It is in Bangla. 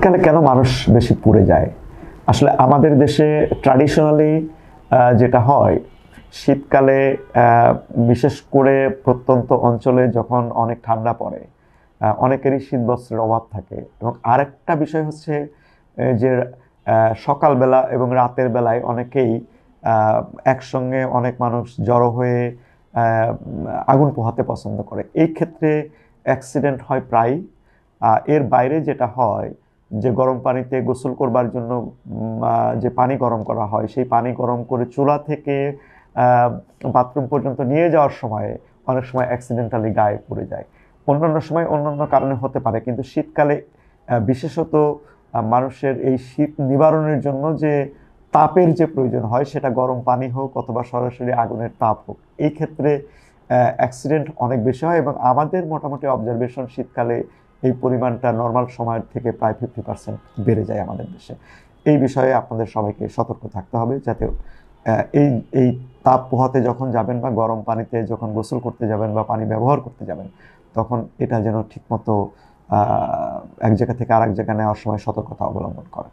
শীতকালে কেন মানুষ বেশি পুড়ে যায়? আসলে আমাদের দেশে ট্র্যাডিশনালি যেটা হয়, শীতকালে বিশেষ করে প্রত্যন্ত অঞ্চলে যখন অনেক ঠান্ডা পড়ে অনেকেরই শীত বস্ত্রের অভাব থাকে। এবং আরেকটা বিষয় হচ্ছে যে সকালবেলা এবং রাতের বেলায় অনেকেই একসঙ্গে অনেক মানুষ জড়ো হয়ে আগুন পোহাতে পছন্দ করে। এই ক্ষেত্রে অ্যাক্সিডেন্ট হয় প্রায় এর বাইরে যেটা হয় যে গরম পানিতে গোসল করবার জন্য যে পানি গরম করা হয়, সেই পানি গরম করে চুলা থেকে বাথরুম পর্যন্ত নিয়ে যাওয়ার সময় অনেক সময় অ্যাক্সিডেন্টালি গায়ে পড়ে যায়। অন্যান্য সময় অন্যান্য কারণে হতে পারে, কিন্তু শীতকালে বিশেষত মানুষের এই শীত নিবারণের জন্য যে তাপের যে প্রয়োজন হয়, সেটা গরম পানি হোক অথবা সরাসরি আগুনের তাপ হোক, এই ক্ষেত্রে অ্যাক্সিডেন্ট অনেক বেশি হয় এবং আমাদের মোটামুটি অবজারভেশন শীতকালে এই পরিমাণটা নর্মাল সময়ের থেকে প্রায় ফিফটি পার্সেন্ট বেড়ে যায় আমাদের দেশে। এই বিষয়ে আপনাদের সবাইকে সতর্ক থাকতে হবে যাতে এই এই তাপ পোহাতে যখন যাবেন বা গরম পানিতে যখন গোসল করতে যাবেন বা পানি ব্যবহার করতে যাবেন, তখন এটা যেন ঠিকমতো এক জায়গা থেকে আরেক জায়গা নেওয়ার সময় সতর্কতা অবলম্বন করেন।